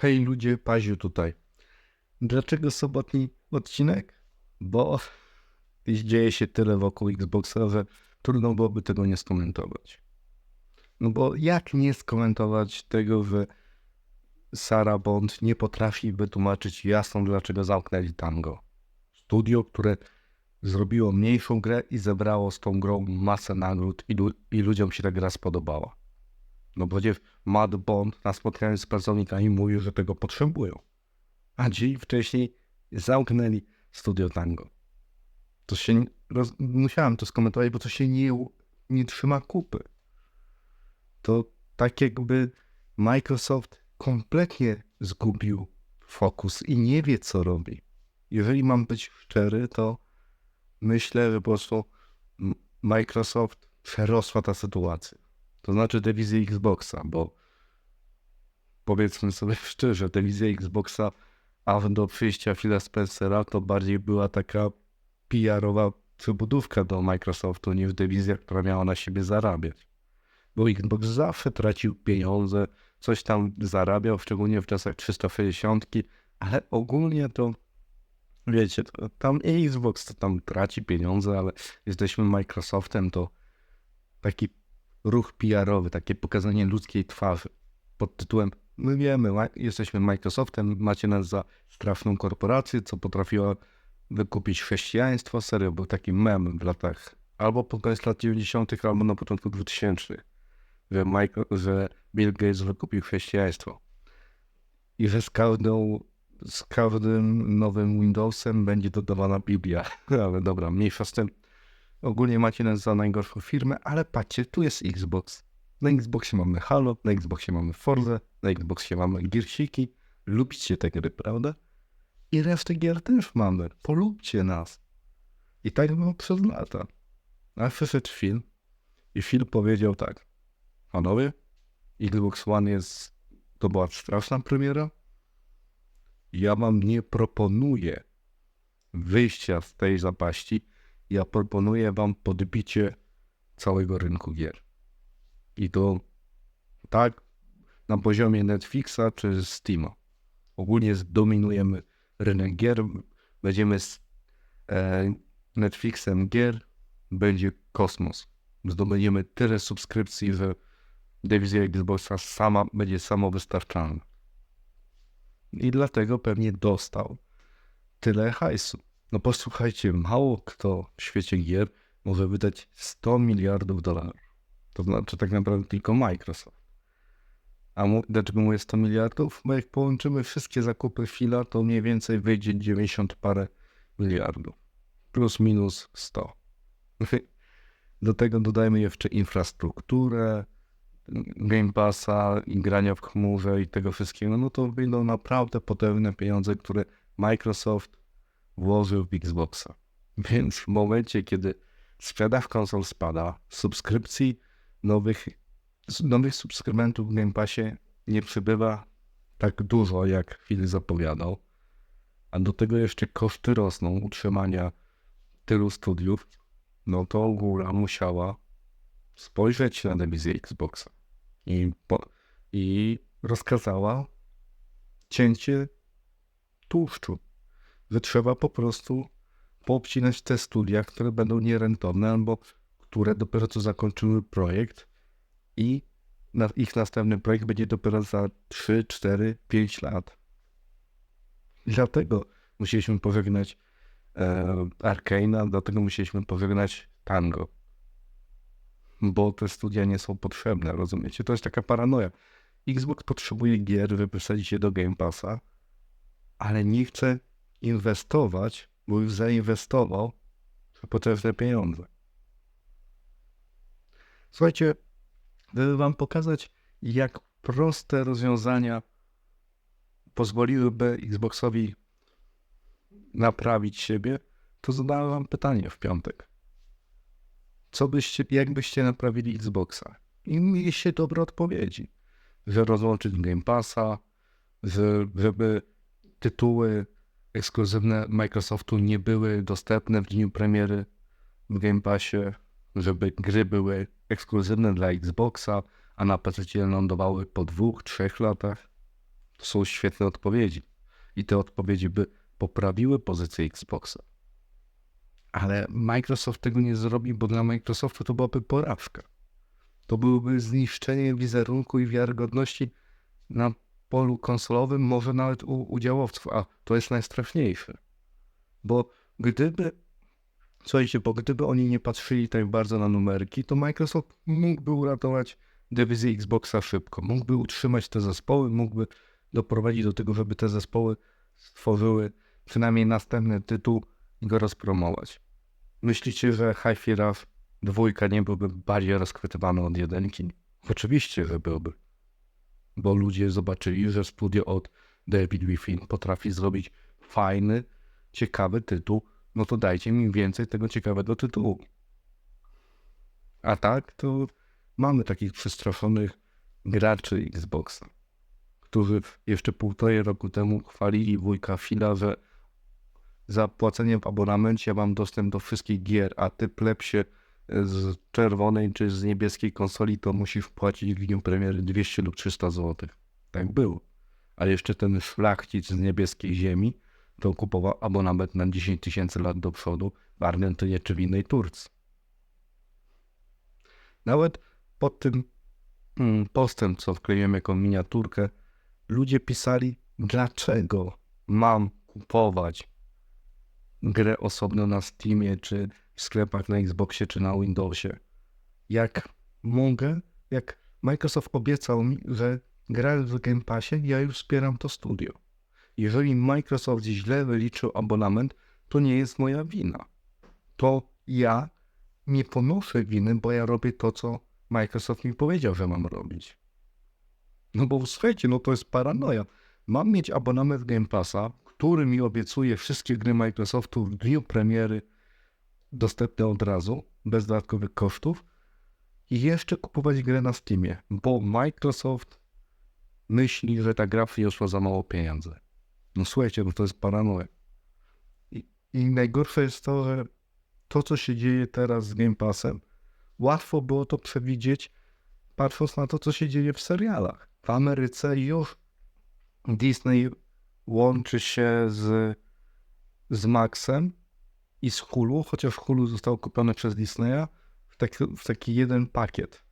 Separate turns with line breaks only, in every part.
Hej ludzie, Paziu tutaj. Dlaczego sobotni odcinek? Bo dzieje się tyle wokół Xboxa, że trudno byłoby tego nie skomentować. No bo jak nie skomentować tego, że Sarah Bond nie potrafi wytłumaczyć jasno, dlaczego zamknęli Tango. Studio, które zrobiło mniejszą grę i zebrało z tą grą masę nagród i, lu- i ludziom się ta gra spodobała. No bo przecież Matt Bond na spotkaniu z pracownikami mówił, że tego potrzebują. A dzień wcześniej zamknęli studio Tango. To się... nie- Roz... Musiałem to skomentować, bo to się nie, nie trzyma kupy. To tak jakby Microsoft kompletnie zgubił fokus i nie wie, co robi. Jeżeli mam być szczery, to myślę, że po prostu Microsoft przerosła ta sytuacja. To znaczy dewizję Xboxa, bo powiedzmy sobie szczerze, dewizja Xboxa aż do przyjścia Phila Spencera to bardziej była taka PR-owa przybudówka do Microsoftu niż dewizja, która miała na siebie zarabiać. Bo Xbox zawsze tracił pieniądze, coś tam zarabiał, szczególnie w czasach 360, ale ogólnie to wiecie, to tam Xbox to tam traci pieniądze, ale jesteśmy Microsoftem, to taki ruch PR-owy, takie pokazanie ludzkiej twarzy pod tytułem my wiemy, jesteśmy Microsoftem, macie nas za straszną korporację, co potrafiła wykupić chrześcijaństwo. Serio, był taki mem w latach albo pod koniec lat 90., albo na początku 2000, że, Michael, że Bill Gates wykupił chrześcijaństwo. I że z każdą, z każdym nowym Windowsem będzie dodawana Biblia. Ale dobra, mniejsza z tym. Ogólnie macie nas za najgorszą firmę, ale patrzcie, tu jest Xbox. Na Xboxie mamy Halo, na Xboxie mamy Forza, na Xboxie mamy Gearsiki. Lubicie te gry, prawda? I resztę gier też mamy. Polubcie nas. I tak było przez lata. A przyszedł film i film powiedział tak. Panowie, Xbox One jest... To była straszna premiera. Ja wam nie proponuję wyjścia z tej zapaści. Ja proponuję wam podbicie całego rynku gier. I to tak na poziomie Netflixa czy Steama. Ogólnie zdominujemy rynek gier. Będziemy z e, Netflixem gier. Będzie kosmos. Zdobędziemy tyle subskrypcji, że dewizja Xboxa sama będzie samowystarczalna. I dlatego pewnie dostał tyle hajsu. No posłuchajcie, mało kto w świecie gier może wydać 100 miliardów dolarów. To znaczy tak naprawdę tylko Microsoft. A mu, dlaczego mówię 100 miliardów? Bo jak połączymy wszystkie zakupy chwila, to mniej więcej wyjdzie 90 parę miliardów. Plus minus 100. Do tego dodajmy jeszcze infrastrukturę, Game Passa i grania w chmurze i tego wszystkiego. No to wyjdą naprawdę potężne pieniądze, które Microsoft włożył w Xboxa. Więc w momencie, kiedy sprzedaż konsol spada, subskrypcji nowych, nowych subskrybentów w Game Passie nie przybywa tak dużo, jak Phil zapowiadał, a do tego jeszcze koszty rosną utrzymania tylu studiów, no to góra musiała spojrzeć na dewizję Xboxa. I, po, i rozkazała cięcie tłuszczu, że trzeba po prostu poobcinać te studia, które będą nierentowne albo które dopiero co zakończyły projekt i na, ich następny projekt będzie dopiero za 3, 4, 5 lat. Dlatego musieliśmy pożegnać e, Arkane'a, dlatego musieliśmy pożegnać Tango. Bo te studia nie są potrzebne, rozumiecie? To jest taka paranoja. Xbox potrzebuje gier, wysadzić je do Game Passa, ale nie chce inwestować, bo już zainwestował za potężne pieniądze. Słuchajcie, żeby wam pokazać, jak proste rozwiązania pozwoliłyby Xboxowi naprawić siebie, to zadałem wam pytanie w piątek. Co byście, jak byście naprawili Xboxa? I mieliście dobre odpowiedzi. Że rozłączyć Game Passa, że, żeby tytuły ekskluzywne Microsoftu nie były dostępne w dniu premiery w Game Passie, żeby gry były ekskluzywne dla Xboxa, a na PC lądowały po dwóch, trzech latach. To są świetne odpowiedzi. I te odpowiedzi by poprawiły pozycję Xboxa. Ale Microsoft tego nie zrobi, bo dla Microsoftu to byłaby porażka. To byłoby zniszczenie wizerunku i wiarygodności na polu konsolowym, może nawet u udziałowców, a to jest najstraszniejsze. Bo gdyby, słuchajcie, bo gdyby oni nie patrzyli tak bardzo na numerki, to Microsoft mógłby uratować dywizję Xboxa szybko. Mógłby utrzymać te zespoły, mógłby doprowadzić do tego, żeby te zespoły stworzyły przynajmniej następny tytuł i go rozpromować. Myślicie, że Hi-Fi Rush dwójka nie byłby bardziej rozchwytywany od jedynki? Oczywiście, że byłby. Bo ludzie zobaczyli, że studio od David Griffin potrafi zrobić fajny, ciekawy tytuł, no to dajcie mi więcej tego ciekawego tytułu. A tak, to mamy takich przestraszonych graczy Xboxa, którzy jeszcze półtorej roku temu chwalili wujka Fila, że za płacenie w abonamencie mam dostęp do wszystkich gier, a ty plepsie z czerwonej czy z niebieskiej konsoli to musisz płacić w dniu premiery 200 lub 300 zł. Tak było. Ale jeszcze ten szlachcic z niebieskiej ziemi to kupował abonament na 10 tysięcy lat do przodu w Argentynie czy w innej Turcji. Nawet pod tym mm, postem, co wkleiłem jako miniaturkę, ludzie pisali, dlaczego mam kupować grę osobno na Steamie, czy w sklepach na Xboxie, czy na Windowsie. Jak mogę, jak Microsoft obiecał mi, że gra w Game Passie, ja już wspieram to studio. Jeżeli Microsoft źle wyliczył abonament, to nie jest moja wina. To ja nie ponoszę winy, bo ja robię to, co Microsoft mi powiedział, że mam robić. No bo słuchajcie, no to jest paranoja. Mam mieć abonament Game Passa, który mi obiecuje wszystkie gry Microsoftu w dniu premiery dostępne od razu, bez dodatkowych kosztów i jeszcze kupować grę na Steamie, bo Microsoft myśli, że ta gra przyniosła za mało pieniędzy. No słuchajcie, no to jest paranoja. I, I najgorsze jest to, że to, co się dzieje teraz z Game Passem, łatwo było to przewidzieć, patrząc na to, co się dzieje w serialach. W Ameryce już Disney łączy się z, z Maxem i z Hulu, chociaż Hulu zostało kupione przez Disneya w taki, w taki jeden pakiet.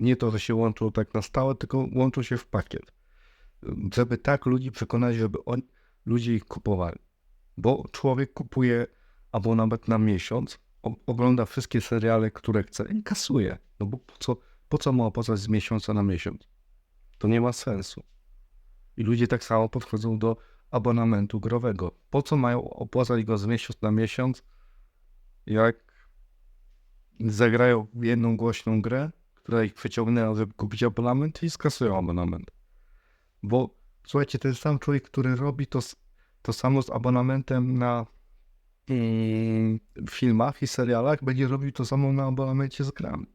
Nie to, że się łączą tak na stałe, tylko łączą się w pakiet. Żeby tak ludzi przekonać, żeby on, ludzie ich kupowali. Bo człowiek kupuje abonament na miesiąc, ogląda wszystkie seriale, które chce i kasuje. No bo po co, po co ma opłacać z miesiąca na miesiąc? To nie ma sensu. I ludzie tak samo podchodzą do abonamentu growego. Po co mają opłacać go z miesiąc na miesiąc, jak zagrają jedną głośną grę, która ich przyciągnęła, żeby kupić abonament i skasują abonament. Bo słuchajcie, ten sam człowiek, który robi to, to samo z abonamentem na mm, filmach i serialach, będzie robił to samo na abonamencie z grami.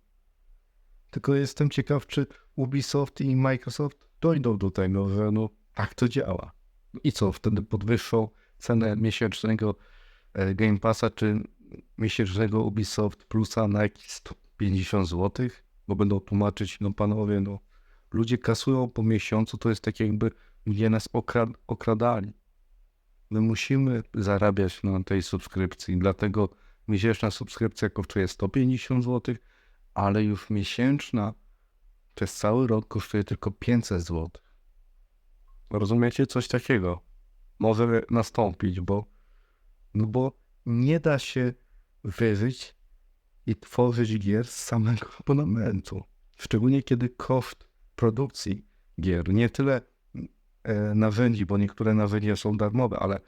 Tylko jestem ciekaw, czy Ubisoft i Microsoft dojdą do tego, że no tak to działa. I co, wtedy podwyższą cenę miesięcznego e, Game Passa czy miesięcznego Ubisoft Plusa na jakieś 150 zł? Bo będą tłumaczyć, no panowie, no ludzie kasują po miesiącu, to jest tak jakby ludzie nas okrad okradali. My musimy zarabiać na tej subskrypcji, dlatego miesięczna subskrypcja kosztuje 150 zł, ale już miesięczna przez cały rok kosztuje tylko 500 zł. Rozumiecie? Coś takiego może nastąpić, bo, no bo nie da się wyżyć i tworzyć gier z samego abonamentu. Szczególnie kiedy koszt produkcji gier, nie tyle e, narzędzi, bo niektóre narzędzia są darmowe, ale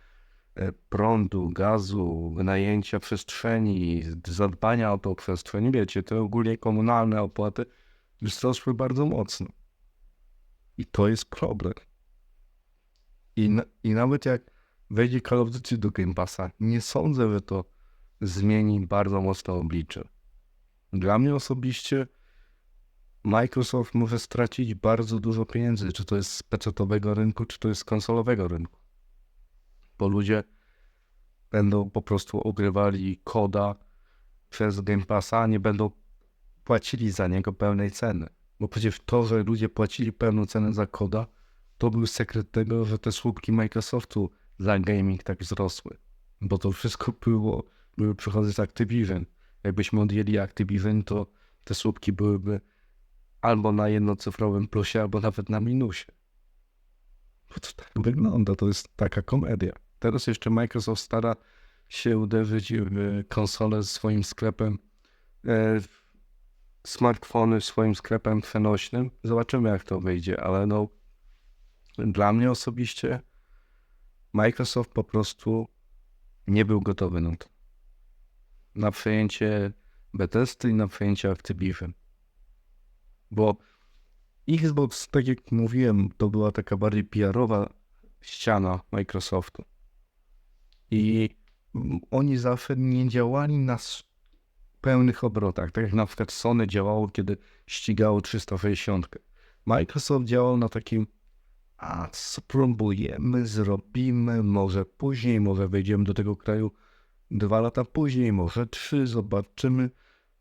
e, prądu, gazu, wynajęcia przestrzeni, zadbania o tą przestrzeń, wiecie, te ogólnie komunalne opłaty wzrosły bardzo mocno. I to jest problem. I, I nawet jak wejdzie Call of Duty do Game Passa, nie sądzę, że to zmieni bardzo mocno oblicze. Dla mnie osobiście Microsoft może stracić bardzo dużo pieniędzy, czy to jest z pecetowego rynku, czy to jest z konsolowego rynku. Bo ludzie będą po prostu ogrywali koda przez Game Passa, a nie będą płacili za niego pełnej ceny. Bo przecież to, że ludzie płacili pełną cenę za koda, to był sekret tego, że te słupki Microsoftu za gaming tak wzrosły. Bo to wszystko było, były przychody z Activision. Jakbyśmy odjęli Activision, to te słupki byłyby albo na jednocyfrowym plusie, albo nawet na minusie. Bo to tak wygląda, to jest taka komedia. Teraz jeszcze Microsoft stara się uderzyć w konsolę z swoim sklepem, e, smartfony swoim sklepem przenośnym. Zobaczymy jak to wyjdzie, ale no dla mnie osobiście Microsoft po prostu nie był gotowy na to. Na przejęcie Bethesdy i na przejęcie Activision. Bo Xbox, tak jak mówiłem, to była taka bardziej PR-owa ściana Microsoftu. I oni zawsze nie działali na pełnych obrotach, tak jak na przykład Sony działało, kiedy ścigało 360. Microsoft działał na takim a spróbujemy, zrobimy, może później, może wejdziemy do tego kraju dwa lata później, może trzy, zobaczymy.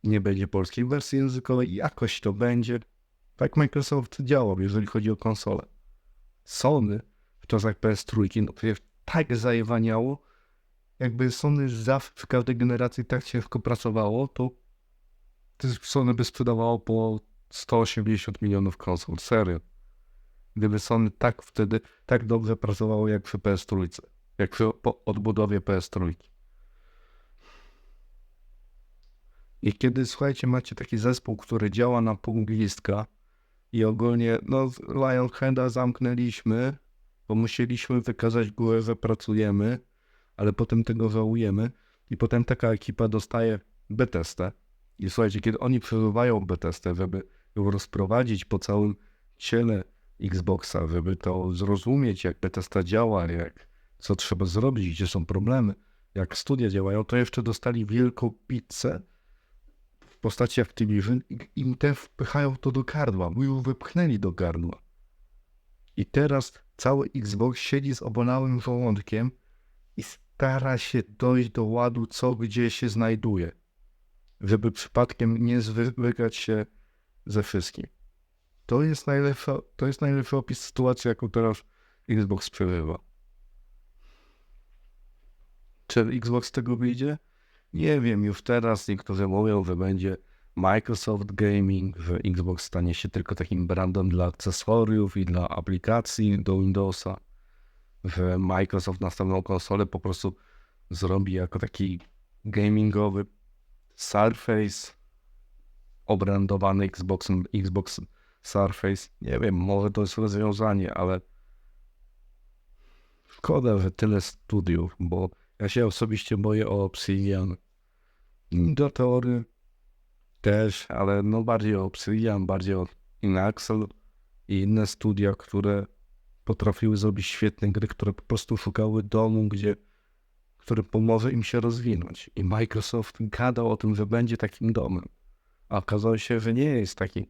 Nie będzie polskiej wersji językowej, jakoś to będzie. Tak Microsoft działał, jeżeli chodzi o konsolę. Sony w czasach PS3, no przecież tak zajewaniało, jakby Sony zawsze w każdej generacji tak ciężko pracowało, to Sony by sprzedawało po 180 milionów konsol. Serio. Gdyby Sony tak wtedy, tak dobrze pracowało jak przy PS3, jak przy odbudowie PS3. I kiedy, słuchajcie, macie taki zespół, który działa na pół gwizdka i ogólnie, no, Lionheada zamknęliśmy, bo musieliśmy wykazać górę, że pracujemy, ale potem tego żałujemy. I potem taka ekipa dostaje Bethesdę i słuchajcie, kiedy oni przeżywają Bethesdę, żeby ją rozprowadzić po całym ciele Xboxa, żeby to zrozumieć, jak Bethesda działa, jak, co trzeba zrobić, gdzie są problemy, jak studia działają, to jeszcze dostali wielką pizzę postaci Activision i im te wpychają to do gardła, bo już wypchnęli do gardła. I teraz cały Xbox siedzi z obolałym żołądkiem i stara się dojść do ładu, co gdzie się znajduje, żeby przypadkiem nie zwykać się ze wszystkim. To jest najlepsza, to jest najlepszy opis sytuacji, jaką teraz Xbox przeżywa. Czy Xbox z tego wyjdzie? Nie wiem, już teraz niektórzy mówią, że będzie Microsoft Gaming, że Xbox stanie się tylko takim brandem dla akcesoriów i dla aplikacji do Windowsa, że Microsoft następną konsolę po prostu zrobi jako taki gamingowy Surface obrandowany Xboxem, Xbox Surface. Nie wiem, może to jest rozwiązanie, ale szkoda, że tyle studiów, bo ja się osobiście boję o Obsidian. Do teorii też, ale no bardziej o Obsidian, bardziej o Inaxel i inne studia, które potrafiły zrobić świetne gry, które po prostu szukały domu, gdzie, który pomoże im się rozwinąć. I Microsoft gadał o tym, że będzie takim domem. A okazało się, że nie jest takim,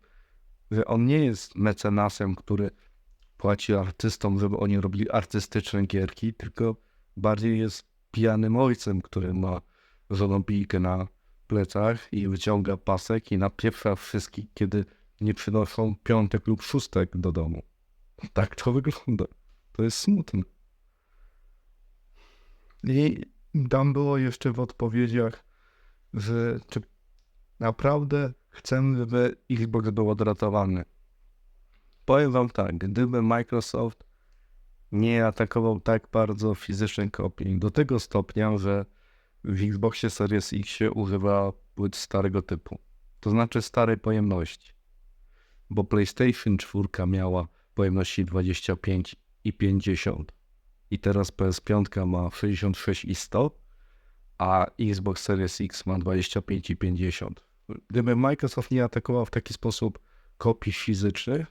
że on nie jest mecenasem, który płaci artystom, żeby oni robili artystyczne gierki, tylko bardziej jest pijanym ojcem, który ma żonobijkę na plecach i wyciąga pasek i napieprza wszystkich, kiedy nie przynoszą piątek lub szóstek do domu. Tak to wygląda. To jest smutne. I tam było jeszcze w odpowiedziach, że czy naprawdę chcemy, żeby Xbox był odratowany. Powiem wam tak, gdyby Microsoft nie atakował tak bardzo fizycznych kopii, do tego stopnia, że w Xboxie Series X się używa płyt starego typu, to znaczy starej pojemności, bo PlayStation 4 miała pojemności 25 i 50 i teraz PS5 ma 66 i 100, a Xbox Series X ma 25 i 50. Gdyby Microsoft nie atakował w taki sposób kopii fizycznych,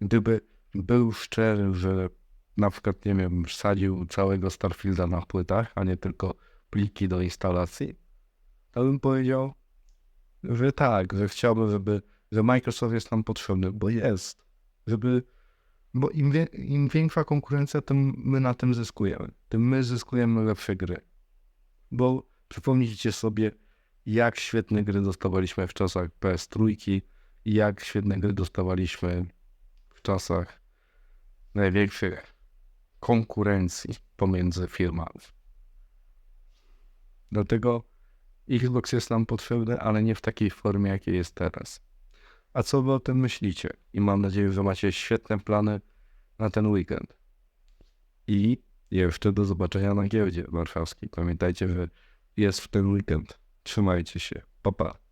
gdyby był szczery, że na przykład, nie wiem, wsadził całego Starfielda na płytach, a nie tylko pliki do instalacji, to bym powiedział, że tak, że chciałbym, żeby, że Microsoft jest nam potrzebny, bo jest, żeby, bo im, wie, im większa konkurencja, tym my na tym zyskujemy, tym my zyskujemy lepsze gry. Bo przypomnijcie sobie, jak świetne gry dostawaliśmy w czasach PS3 i jak świetne gry dostawaliśmy w czasach największych konkurencji pomiędzy firmami. Dlatego Xbox jest nam potrzebny, ale nie w takiej formie, jakiej jest teraz. A co wy o tym myślicie? I mam nadzieję, że macie świetne plany na ten weekend. I jeszcze do zobaczenia na giełdzie warszawskiej. Pamiętajcie, że jest w ten weekend. Trzymajcie się. Pa, pa.